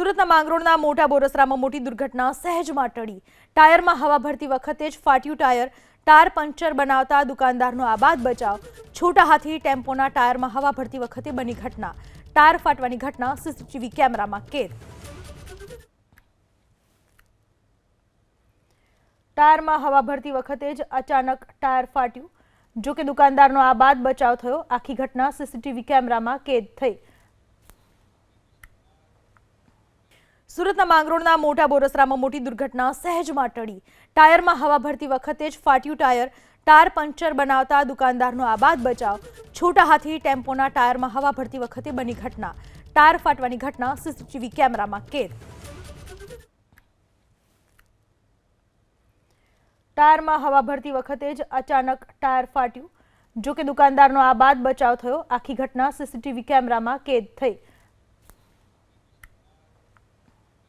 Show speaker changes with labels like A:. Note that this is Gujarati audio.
A: સુરતના માંગરોળના મોટા બોરસરામાં મોટી દુર્ઘટના સહેજમાં ટળી. ટાયરમાં હવા ભરતી વખતે જ ફાટ્યું ટાયર. ટાયર પંચર બનાવતા દુકાનદારનો આબાદ બચાવ. છોટા હાથી ટેમ્પોના ટાયરમાં હવા ભરતી વખતે બની ઘટના. ટાયર ફાટવાની ઘટના સીસીટીવી કેમેરામાં કેદ. ટાયરમાં હવા ભરતી વખતે જ અચાનક ટાયર ફાટ્યું. જો કે દુકાનદારનો આબાદ બચાવ થયો. આખી ઘટના સીસીટીવી કેમેરામાં કેદ થઈ. સુરતના માંગરોળના મોટા બોરસરામાં મોટી દુર્ઘટના સહેજમાં ટળી. ટાયરમાં હવા ભરતી વખતે જ ફાટ્યું ટાયર. ટાયર પંચર બનાવતા દુકાનદારનો આબાદ બચાવ. છોટા હાથી ટેમ્પોના ટાયરમાં હવા ભરતી વખતે બની ઘટના. ટાયર ફાટવાની ઘટના સીસીટીવી કેમેરામાં કેદ. ટાયરમાં હવા ભરતી વખતે જ અચાનક ટાયર ફાટ્યું. જોકે દુકાનદારનો આબાદ બચાવ થયો. આખી ઘટના સીસીટીવી કેમેરામાં કેદ થઈ.